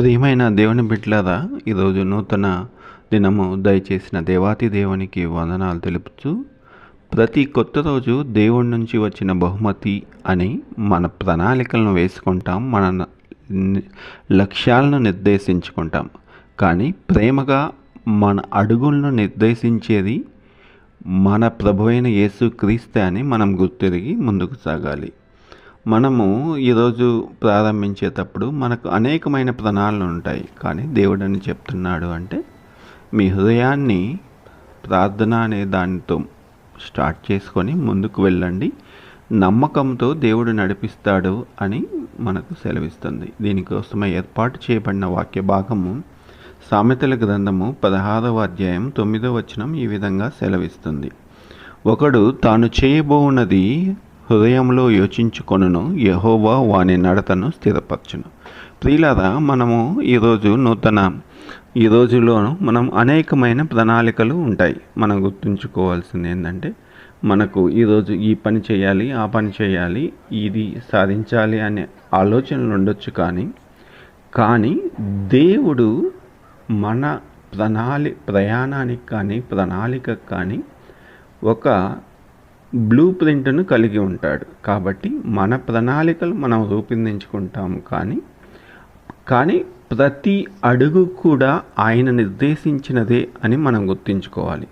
ప్రియమైన దేవుని బిడ్డలారా ఈరోజు నూతన దినము దయచేసిన దేవాతి దేవునికి వందనాలు తెలుపుతూ ప్రతి కొత్త రోజు దేవుడి నుంచి వచ్చిన బహుమతి అని మన ప్రణాళికలను వేసుకుంటాం మన లక్ష్యాలను నిర్దేశించుకుంటాం. కానీ ప్రేమగా మన అడుగులను నిర్దేశించేది మన ప్రభువైన యేసు క్రీస్తే అని మనం గుర్తిరిగి ముందుకు సాగాలి. మనము ఈరోజు ప్రారంభించేటప్పుడు మనకు అనేకమైన ప్రణాళికలు ఉంటాయి. కానీ దేవుడు అని చెప్తున్నాడు అంటే మీ హృదయాన్ని ప్రార్థన అనే దానితో స్టార్ట్ చేసుకొని ముందుకు వెళ్ళండి. నమ్మకంతో దేవుడు నడిపిస్తాడు అని మనకు సెలవిస్తుంది. దీనికోసమే ఏర్పాటు చేయబడిన వాక్య భాగము సామెతల గ్రంథము పదహారవ అధ్యాయం తొమ్మిదవ వచనం ఈ విధంగా సెలవిస్తుంది. ఒకడు తాను చేయబోవున్నది హృదయంలో యోచించుకొనును యహోవా వాని నడతను స్థిరపరచును. ప్రియులారా మనము ఈరోజు నూతన ఈ రోజులోను మనం అనేకమైన ప్రణాళికలు ఉంటాయి. మనం గుర్తుంచుకోవాల్సింది ఏంటంటే మనకు ఈరోజు ఈ పని చేయాలి ఆ పని చేయాలి ఇది సాధించాలి అనే ఆలోచనలు ఉండొచ్చు కానీ కానీ దేవుడు మన ప్రణాళి ప్రయాణానికి కానీ ప్రణాళికకు కానీ ఒక బ్లూ ప్రింట్ను కలిగి ఉంటాడు. కాబట్టి మన ప్రణాళికలు మనం రూపొందించుకుంటాం కానీ కానీ ప్రతి అడుగు కూడా ఆయన నిర్దేశించినదే అని మనం గుర్తుంచుకోవాలి.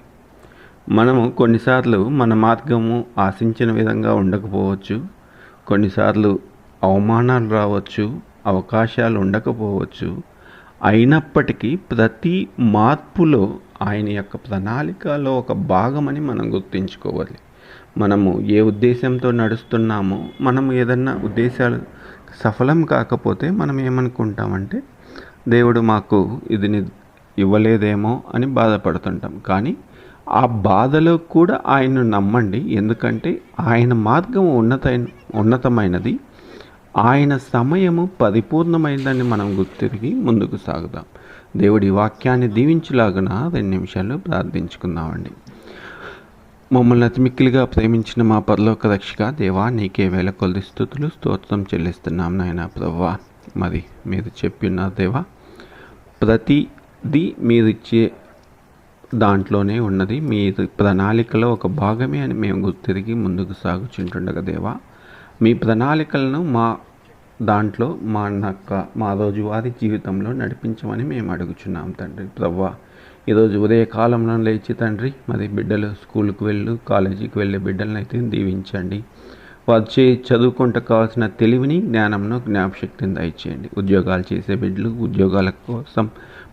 మనము కొన్నిసార్లు మన మార్గము ఆశించిన విధంగా ఉండకపోవచ్చు. కొన్నిసార్లు అవమానాలు రావచ్చు అవకాశాలు ఉండకపోవచ్చు. అయినప్పటికీ ప్రతి మార్పులో ఆయన యొక్క ప్రణాళికలో ఒక భాగమని మనం గుర్తుంచుకోవాలి. మనము ఏ ఉద్దేశంతో నడుస్తున్నామో మనం ఏదన్నా ఉద్దేశాలు సఫలం కాకపోతే మనం ఏమనుకుంటామంటే దేవుడు మాకు ఇది ఇవ్వలేదేమో అని బాధపడుతుంటాం. కానీ ఆ బాధలో కూడా ఆయన్ను నమ్మండి. ఎందుకంటే ఆయన మార్గం ఉన్నత ఉన్నతమైనది. ఆయన సమయము పరిపూర్ణమైందని మనం గుర్తిరిగి ముందుకు సాగుదాం. దేవుడి వాక్యాన్ని దీవించులాగున రెండు నిమిషాలు ప్రార్థించుకుందామండి. మమ్మల్ని అతిమిక్కిలిగా ప్రేమించిన మా పరలోక రక్షక దేవా నీకే వేల కొద్ది స్థుతులు స్తోత్రం చెల్లిస్తున్నాం నాయన ప్రవ్వా మరి మీరు చెప్పిన దేవా ప్రతిది మీరు ఇచ్చే దాంట్లోనే ఉన్నది. మీ ప్రణాళికలో ఒక భాగమే అని మేము గుర్తిరిగి ముందుకు సాగుచుంటుండగా దేవా మీ ప్రణాళికలను మా దాంట్లో మా నక్క మా రోజువారీ జీవితంలో నడిపించమని మేము అడుగుచున్నాం తండ్రి ప్రవ్వా ఈరోజు ఉదయకాలంలో లేచి తండ్రి మరి బిడ్డలు స్కూల్కి వెళ్ళు కాలేజీకి వెళ్ళే బిడ్డలను అయితే దీవించండి. వారు చే చదువుకుంటూ కావాల్సిన తెలివిని జ్ఞానంను జ్ఞాపశక్తిని దయచేయండి. ఉద్యోగాలు చేసే బిడ్డలు ఉద్యోగాల కోసం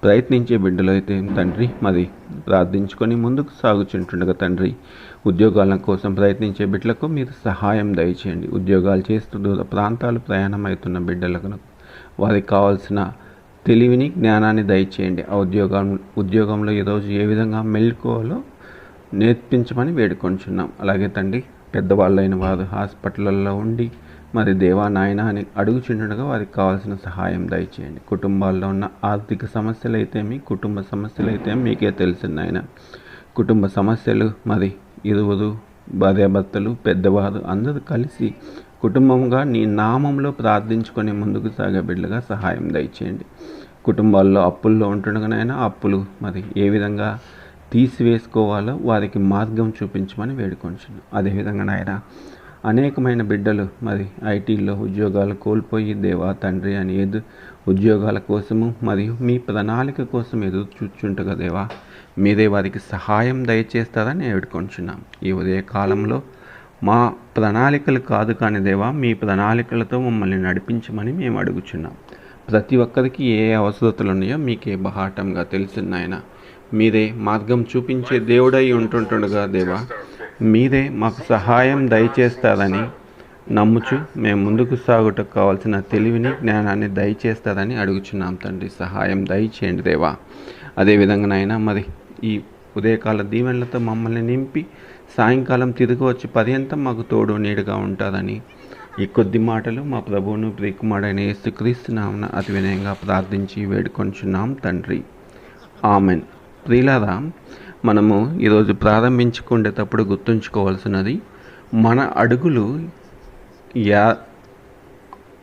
ప్రయత్నించే బిడ్డలు అయితే తండ్రి మరి ప్రార్థించుకొని ముందుకు సాగుచుంటుండగా తండ్రి ఉద్యోగాల కోసం ప్రయత్నించే బిడ్డలకు మీరు సహాయం దయచేయండి. ఉద్యోగాలు చేస్తూ దూర ప్రాంతాలు ప్రయాణం అవుతున్న బిడ్డలకు వారికి కావాల్సిన తెలివిని జ్ఞానాన్ని దయచేయండి. ఆ ఉద్యోగం ఉద్యోగంలో ఈరోజు ఏ విధంగా మెలుకోవాలో నేర్పించమని వేడుకొంచున్నాం అలాగే తండ్రి పెద్దవాళ్ళైన వారు హాస్పిటల్లో ఉండి మరి దేవా నాయన అని అడుగుచుండగా వారికి కావాల్సిన సహాయం దయచేయండి. కుటుంబాల్లో ఉన్న ఆర్థిక సమస్యలు అయితే మీ కుటుంబ సమస్యలు అయితే మీకే తెలిసింది ఆయన కుటుంబ సమస్యలు మరి ఇరువురు భార్యాభర్తలు పెద్దవారు అందరూ కలిసి కుటుంబంగా నీ నామంలో ప్రార్థించుకొని ముందుకు సాగే బిడ్డగా సహాయం దయచేయండి. కుటుంబాల్లో అప్పుల్లో ఉంటుండగానైనా అప్పులు మరి ఏ విధంగా తీసివేసుకోవాలో వారికి మార్గం చూపించమని వేడుకొంచున్నాం అదేవిధంగా నాయన అనేకమైన బిడ్డలు మరి ఐటీల్లో ఉద్యోగాలు కోల్పోయి దేవా తండ్రి అని ఎదు ఉద్యోగాల కోసము మరియు మీ ప్రణాళిక కోసం ఎదురు చూచుంటగా దేవా మీరే వారికి సహాయం దయచేస్తారని వేడుకొంచున్నాం. ఈ ఉదయ కాలంలో మా ప్రణాళికలు కాదు కాని దేవా మీ ప్రణాళికలతో మమ్మల్ని నడిపించమని మేము అడుగుచున్నాం. ప్రతి ఒక్కరికి ఏ అవసరతలు ఉన్నాయో మీకే బహాటంగా తెలిసిందాయన మీరే మార్గం చూపించే దేవుడై ఉంటుంటుండగా దేవా మీరే మాకు సహాయం దయచేస్తారని నమ్ముచు మేము ముందుకు సాగుటకు కావాల్సిన తెలివిని జ్ఞానాన్ని దయచేస్తారని అడుగుచున్నాం తండ్రి. సహాయం దయచేయండి దేవా. అదేవిధంగా నాయన మరి ఈ ఉదయకాల దీవెనలతో మమ్మల్ని నింపి సాయంకాలం తిరిగి వచ్చి పర్యంతం మాకు తోడు నీడుగా ఉంటుందని ఈ కొద్ది మాటలు మా ప్రభువును ప్రియకుమారుడైన యేసుక్రీస్తునామన అతి వినయంగా ప్రార్థించి వేడుకొంచున్నాం తండ్రి. ఆమెన్. ప్రియులారా మనము ఈరోజు ప్రారంభించుకునేటప్పుడు గుర్తుంచుకోవాల్సినది మన అడుగులు యా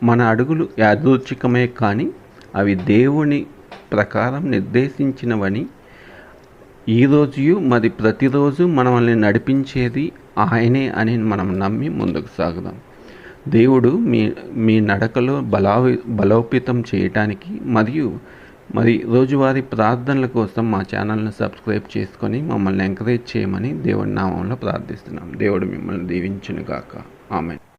మన అడుగులు యాదృచ్ఛికమే కానీ అవి దేవుని ప్రకారం నిర్దేశించినవని ఈరోజు మరి ప్రతిరోజు మనల్ని నడిపించేది ఆయనే అని మనం నమ్మి ముందుకు సాగుదాం. దేవుడు మీ మీ నడకలో బలా బలోపేతం చేయటానికి మరియు మరి రోజువారీ ప్రార్థనల కోసం మా ఛానల్ను సబ్స్క్రైబ్ చేసుకొని మమ్మల్ని ఎంకరేజ్ చేయమని దేవుడి నామంలో ప్రార్థిస్తున్నాం. దేవుడు మిమ్మల్ని దీవించును గాక ఆమె